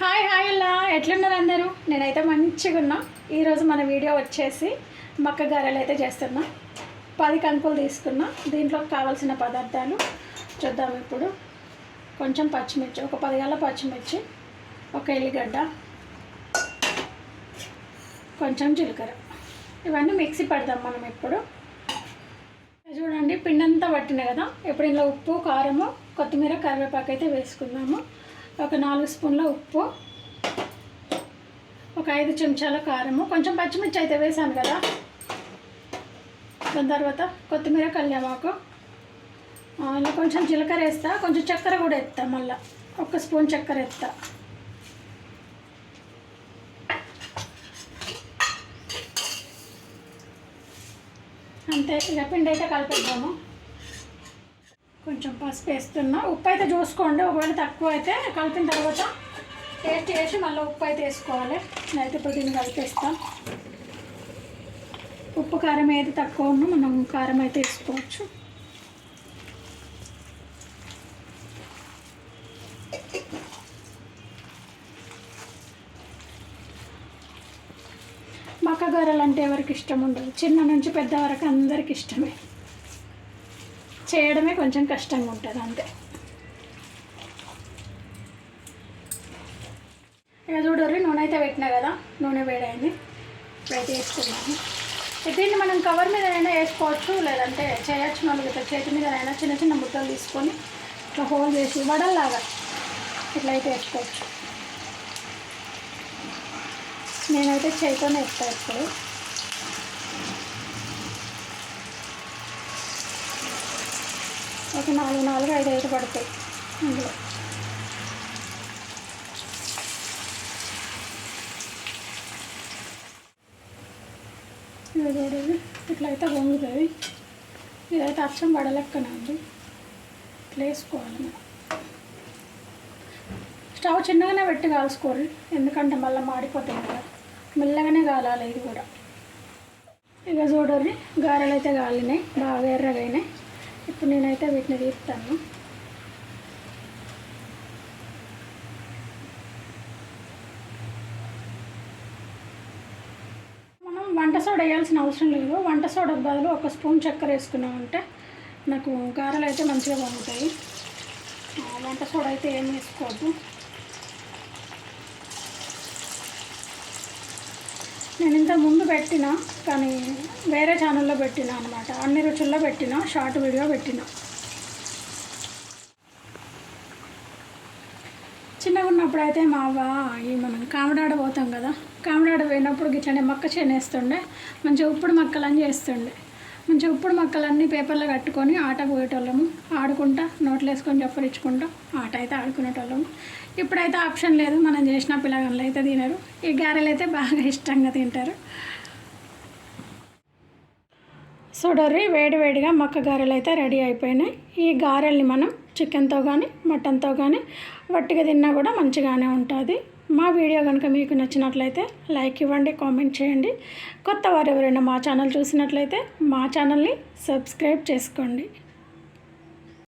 Hi hi అలా ఎట్లున్నారు అందరూ? నేనైతే మంచిగా ఉన్నా ఈరోజు మన వీడియో వచ్చేసి మక్క గారెలు అయితే చేస్తున్నా. పది కంకులు తీసుకున్నా. దీంట్లో కావాల్సిన పదార్థాలు చూద్దాం ఇప్పుడు. కొంచెం పచ్చిమిర్చి ఒక పది పచ్చిమిర్చి ఒక ఎల్లిగడ్డ కొంచెం జీలకర్ర. ఇవన్నీ మిక్సీ పెడదాం మనం ఇప్పుడు. చూడండి పిండి అంతా పట్టినాయి కదా. ఇప్పుడు ఇందులో ఉప్పు కారము కొత్తిమీర కరివేపాకు అయితే వేసుకుందాము. ఒక నాలుగు స్పూన్ల ఉప్పు ఒక ఐదు చెంచాల కారము కొంచెం పచ్చిమిర్చి అయితే వేసాను కదా. దాని తర్వాత కొత్తిమీర కళ్యామాకు ఇలా కొంచెం జీలకర్ర వేస్తా కొంచెం చక్కెర కూడా ఎత్తా మళ్ళీ ఒక స్పూన్ చక్కెర ఎత్తా అంతే ఇక పిండి అయితే కలిపేద్దాము కొంచెం పసుపు వేస్తున్నా. ఉప్పు అయితే చూసుకోండి. ఒకవేళ తక్కువ అయితే కలిపిన తర్వాత టేస్ట్ చేసి మళ్ళీ ఉప్పు అయితే వేసుకోవాలి. నేనైతే ఇప్పుడు దీన్ని కలిపేస్తా. ఉప్పు కారం ఏది తక్కువ ఉన్నా మనం కారం అయితే వేసుకోవచ్చు. మక్కగారలు అంటే ఎవరికి ఇష్టం ఉండదు. చిన్న నుంచి పెద్ద వరకు అందరికి ఇష్టమే. చేయడమే కొంచెం కష్టంగా ఉంటుంది అంతే. ఇక చూడరు నూనె అయితే పెట్టినా కదా నూనె వేడైంది. ఇప్పుడైతే వేసుకున్నాము దీన్ని మనం కవర్ మీద అయినా వేసుకోవచ్చు లేదంటే చేయొచ్చు మనం ఇట్లా చేతి మీద అయినా చిన్న చిన్న ముద్దలు తీసుకొని ఇట్లా హోల్ చేసి వడల్లాగా ఇట్లా అయితే వేసుకోవచ్చు. నేనైతే చేతితోనే వేస్తాను ఇప్పుడు. ఒక నాలుగు నాలుగు ఐదు ఐదు పడతాయి అందులో. ఇది చూడండి ఇట్లా అయితే వంగుతుంది ఇదైతే అచ్చం పడలెక్కనే ఉంది ఇట్లా వేసుకోవాలి మనం. స్టవ్ చిన్నగానే పెట్టి కాల్చుకోరు ఎందుకంటే మళ్ళీ మాడిపోతాయి కదా. మెల్లగానే కాలాలి ఇది కూడా. ఇక చూడండి గారెలు అయితే కాలినాయి బాగా ఎర్రగైనాయి. ఇప్పుడు నేనైతే వీటిని తీస్తాను. మనం వంట సోడా వేయాల్సిన అవసరం లేదు. వంట సోడా బదులు ఒక స్పూన్ చక్కెర వేసుకున్నామంటే నాకు గారెలు అయితే మంచిగా బాగుంటాయి వంట సోడా అయితే ఏం వేసుకోవద్దు. నేను ఇంత ముందు పెట్టిన కానీ వేరే ఛానల్లో పెట్టిన అనమాట అన్ని రుచుల్లో పెట్టిన షార్ట్ వీడియో పెట్టిన. చిన్నగా ఉన్నప్పుడు అయితే మా అవ్వ ఈ మనం కామడాడ పోతాం కదా కామడాడ పోయినప్పుడు గిట్లనే మొక్క చేనేస్తుండే మంచిగా ఉప్పుడు మక్కలని చేస్తుండే. మంచిగా ఉప్పుడు మొక్కలన్నీ పేపర్లో కట్టుకొని ఆటకు పోయేటోళ్ళము. ఆడుకుంటా నోట్లు వేసుకొని చప్పరించుకుంటా ఆట అయితే ఆడుకునేటోళ్ళము. ఇప్పుడైతే ఆప్షన్ లేదు మనం చేసిన పిల్లగాళ్ళు అయితే తినరు. ఈ గారెలు అయితే బాగా ఇష్టంగా తింటారు. చూడర్రి వేడివేడిగా మక్క గారెలు అయితే రెడీ అయిపోయినాయి. ఈ గారెల్ని మనం చికెన్తో కానీ మటన్తో కానీ వట్టిగా తిన్నా కూడా మంచిగానే ఉంటుంది. మా వీడియో కనుక మీకు నచ్చినట్లయితే లైక్ ఇవ్వండి కామెంట్ చేయండి. కొత్త వారు ఎవరైనా మా ఛానల్ చూసినట్లయితే మా ఛానల్ని సబ్స్క్రైబ్ చేసుకోండి.